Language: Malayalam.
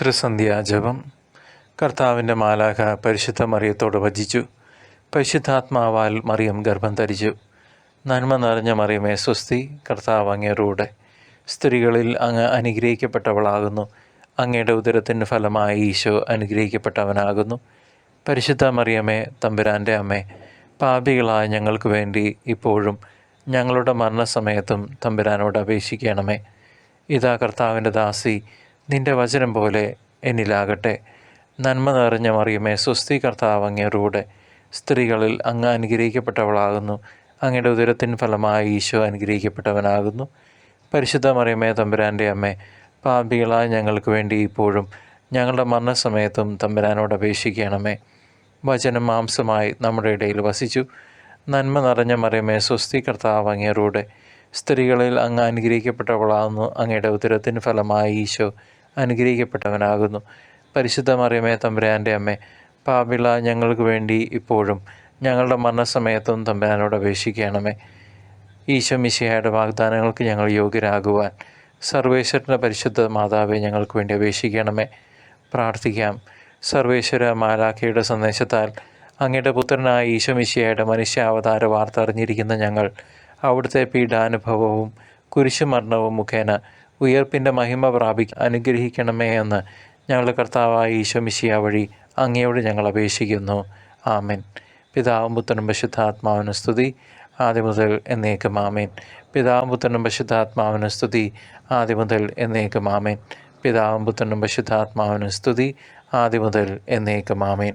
ത്രിസന്ധ്യാജപം കർത്താവിന്റെ മാലാഖ പരിശുദ്ധ മറിയത്തോട് വചിച്ചു പരിശുദ്ധാത്മാവാൽ മറിയം ഗർഭം ധരിച്ചു. നന്മ നിറഞ്ഞ മറിയമേ സ്വസ്തി കർത്താവ് അങ്ങേറൂടെ സ്ത്രീകളിൽ അങ്ങ് അനുഗ്രഹിക്കപ്പെട്ടവളാകുന്നു. അങ്ങയുടെ ഉദരത്തിന്റെ ഫലമായി ഈശോ അനുഗ്രഹിക്കപ്പെട്ടവനാകുന്നു. പരിശുദ്ധ മറിയമേ തമ്പുരാന്റെ അമ്മ പാപികളായ ഞങ്ങൾക്ക് വേണ്ടി ഇപ്പോഴും ഞങ്ങളുടെ മരണസമയത്തും തമ്പുരാനോട് അപേക്ഷിക്കണമേ. ഇതാ കർത്താവിന്റെ ദാസി നിന്റെ വചനം പോലെ എന്നിലാകട്ടെ. നന്മ നിറഞ്ഞ മറിയമേ സ്വസ്തി കർത്താവ് സ്ത്രീകളിൽ അങ്ങ് അനുഗ്രഹിക്കപ്പെട്ടവളാകുന്നു. അങ്ങയുടെ ഉദരത്തിൻ ഫലമായി ഈശോ അനുഗ്രഹിക്കപ്പെട്ടവനാകുന്നു. പരിശുദ്ധ മറിയമേ തമ്പുരാന്റെ അമ്മ പാപികളായ ഞങ്ങൾക്ക് വേണ്ടി ഇപ്പോഴും ഞങ്ങളുടെ മരണസമയത്തും തമ്പുരാനോട് അപേക്ഷിക്കണമേ. വചനം മാംസമായി നമ്മുടെ ഇടയിൽ വസിച്ചു. നന്മ നിറഞ്ഞ മറിയമേ സ്വസ്തി കർത്താവ് സ്ത്രീകളിൽ അങ്ങ് അനുഗ്രഹിക്കപ്പെട്ടവളാകുന്നു. അങ്ങയുടെ ഉദരത്തിന് ഫലമായി ഈശോ അനുഗ്രഹിക്കപ്പെട്ടവനാകുന്നു. പരിശുദ്ധ മറിയമേ തമ്പുരാന്റെ അമ്മേ പാപിള ഞങ്ങൾക്ക് വേണ്ടി ഇപ്പോഴും ഞങ്ങളുടെ മരണസമയത്തും തമ്പുരാനോട് അപേക്ഷിക്കണമേ. ഈശോ മിശിഹയുടെ വാഗ്ദാനങ്ങൾക്ക് ഞങ്ങൾ യോഗ്യരാകുവാൻ സർവേശ്വരന്റെ പരിശുദ്ധ മാതാവെ ഞങ്ങൾക്ക് വേണ്ടി അപേക്ഷിക്കണമേ. പ്രാർത്ഥിക്കാം. സർവേശ്വര മാലാഖയുടെ സന്ദേശത്താൽ അങ്ങയുടെ പുത്രനായ ഈശോ മിശിഹയുടെ മനുഷ്യാവതാര വാർത്ത അറിഞ്ഞിരിക്കുന്ന ഞങ്ങൾ അവിടുത്തെ പീഡാനുഭവവും കുരിശുമരണവും മുഖേന ഉയർപ്പിന്റെ മഹിമ പ്രാപി അനുഗ്രഹിക്കണമേ എന്ന് ഞങ്ങളുടെ കർത്താവായ ഈശോ മിശിയ വഴി അങ്ങയോട് ഞങ്ങൾ അപേക്ഷിക്കുന്നു. ആമേൻ. പിതാവും പുത്രനും പശുദ്ധാത്മാവിന് സ്തുതി. ആദ്യം മുതൽ എന്നേക്കും ആമേൻ. പിതാവും പുത്രനും പശുദ്ധാത്മാവിന് സ്തുതി. ആദ്യം മുതൽ എന്നേക്കും ആമേൻ. പിതാവും പുത്രനും പശുദ്ധാത്മാവിന് സ്തുതി. ആദ്യം മുതൽ എന്നേക്കും ആമേൻ.